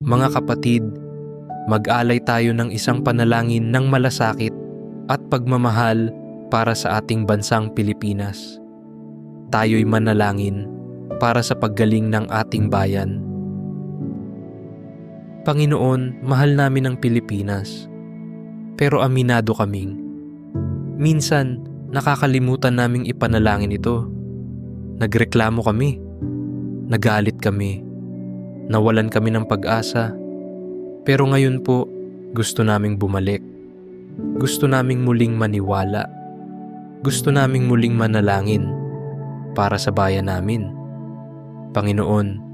Mga kapatid, mag-alay tayo ng isang panalangin ng malasakit at pagmamahal para sa ating bansang Pilipinas. Tayo'y manalangin para sa paggaling ng ating bayan. Panginoon, mahal namin ang Pilipinas. Pero aminado kaming, minsan nakakalimutan naming ipanalangin ito. Nagreklamo kami, nagalit kami, nawalan kami ng pag-asa. Pero ngayon po, gusto naming bumalik. Gusto naming muling maniwala. Gusto naming muling manalangin para sa bayan namin. Panginoon,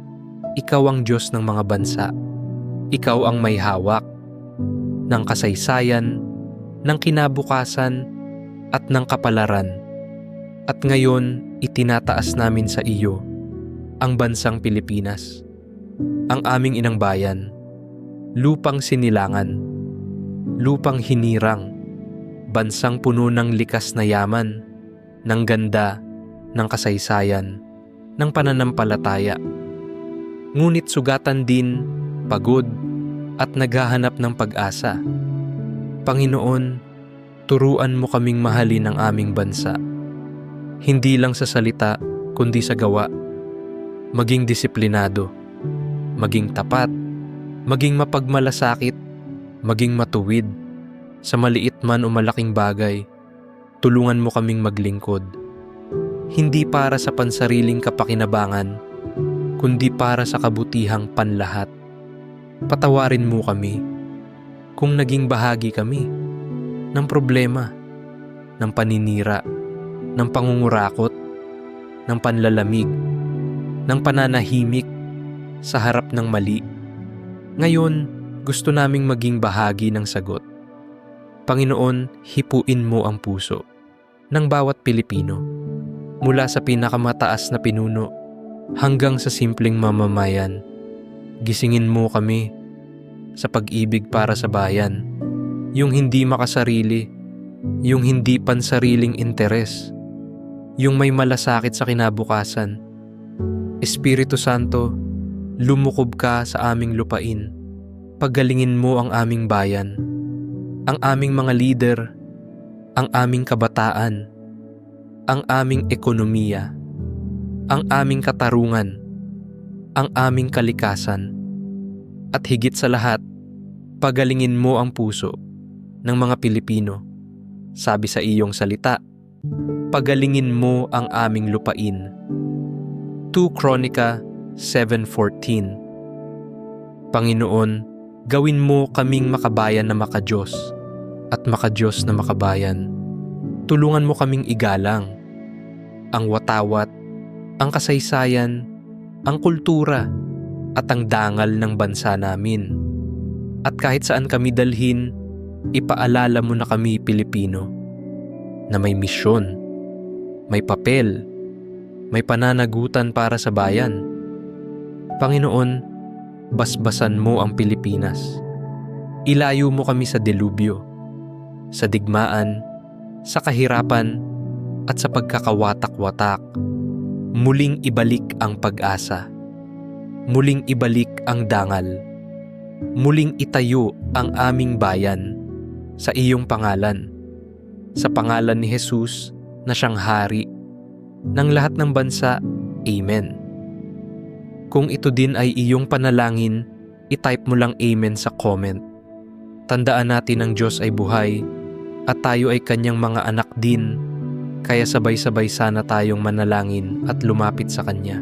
Ikaw ang Diyos ng mga bansa. Ikaw ang may hawak ng kasaysayan, ng kinabukasan, at ng kapalaran. At ngayon, itinataas namin sa iyo ang bansang Pilipinas, ang aming inang bayan, lupang sinilangan, lupang hinirang, bansang puno ng likas na yaman, ng ganda, ng kasaysayan, ng pananampalataya. Ngunit sugatan din, pagod, at naghahanap ng pag-asa. Panginoon, turuan mo kaming mahalin ang aming bansa. Hindi lang sa salita, kundi sa gawa. Maging disiplinado, maging tapat, maging mapagmalasakit, maging matuwid. Sa maliit man o malaking bagay, tulungan mo kaming maglingkod. Hindi para sa pansariling kapakinabangan, kundi para sa kabutihang panlahat. Patawarin mo kami kung naging bahagi kami ng problema, ng paninira, ng pangungurakot, ng panlalamig, ng pananahimik sa harap ng mali. Ngayon, gusto naming maging bahagi ng sagot. Panginoon, hipuin mo ang puso ng bawat Pilipino mula sa pinakamataas na pinuno hanggang sa simpleng mamamayan. Gisingin mo kami sa pag-ibig para sa bayan, yung hindi makasarili, yung hindi pansariling interes, yung may malasakit sa kinabukasan. Espiritu Santo, lumukob ka sa aming lupain. Paggalingin mo ang aming bayan, ang aming mga leader, ang aming kabataan, ang aming ekonomiya, ang aming katarungan, ang aming kalikasan, at higit sa lahat, pagalingin mo ang puso ng mga Pilipino. Sabi sa iyong salita, pagalingin mo ang aming lupain. 2 Chronica 7.14 Panginoon, gawin mo kaming makabayan na makajos at makajos na makabayan. Tulungan mo kaming igalang ang watawat, ang kasaysayan, ang kultura, at ang dangal ng bansa namin. At kahit saan kami dalhin, ipaalala mo na kami Pilipino na may misyon, may papel, may pananagutan para sa bayan. Panginoon, basbasan mo ang Pilipinas. Ilayo mo kami sa delubyo, sa digmaan, sa kahirapan, at sa pagkakawatak-watak. Muling ibalik ang pag-asa. Muling ibalik ang dangal. Muling itayo ang aming bayan sa iyong pangalan. Sa pangalan ni Jesus na siyang hari ng lahat ng bansa. Amen. Kung ito din ay iyong panalangin, itype mo lang Amen sa comment. Tandaan natin ang Diyos ay buhay at tayo ay kanyang mga anak din, kaya sabay-sabay sana tayong manalangin at lumapit sa Kanya.